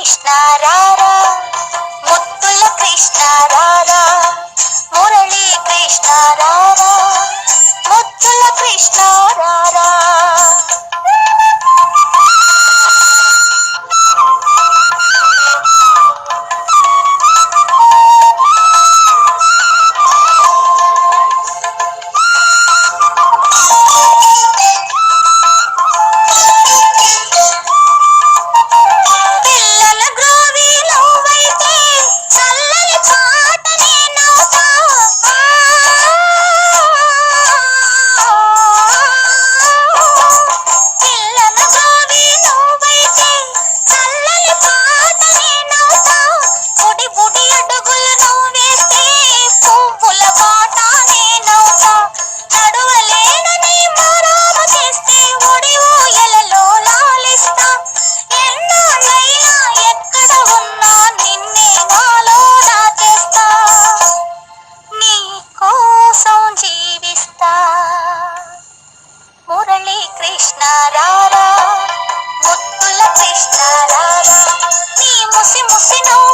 కృష్ణ రారా ముద్దుల కృష్ణ రారా మురళీ కృష్ణ రారా కృష్ణ రాధా నీ ముసి ముసి నువ్వు